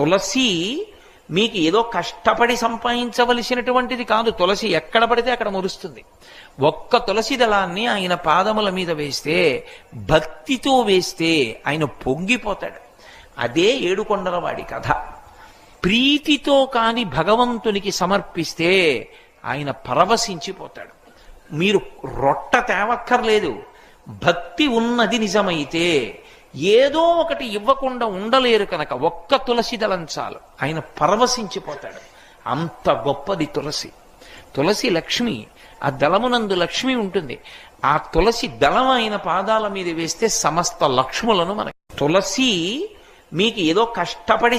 తులసి మీకు ఏదో కష్టపడి సంపాదించవలసినటువంటిది కాదు. తులసి ఎక్కడ పడితే అక్కడ మురుస్తుంది. ఒక్క తులసి దళాన్ని ఆయన పాదముల మీద వేస్తే భక్తితో వేస్తే ఆయన పొంగిపోతాడు. అదే ఏడుకొండలవాడి కథ. ప్రీతితో కాని భగవంతునికి సమర్పిస్తే ఆయన పరవశించిపోతాడు. మీరు రొట్ట తేవక్కర్లేదు. భక్తి ఉన్నది నిజమైతే ఏదో ఒకటి ఇవ్వకుండా ఉండలేరు కనుక ఒక్క తులసి దళం చాలు. ఆయన పరవశించిపోతాడు. అంత గొప్పది తులసి. తులసి లక్ష్మి ఆ దళమునందు లక్ష్మి ఉంటుంది. ఆ తులసి దళం ఆయన పాదాల మీద వేస్తే సమస్త లక్ష్ములను మనకి. తులసి మీకు ఏదో కష్టపడి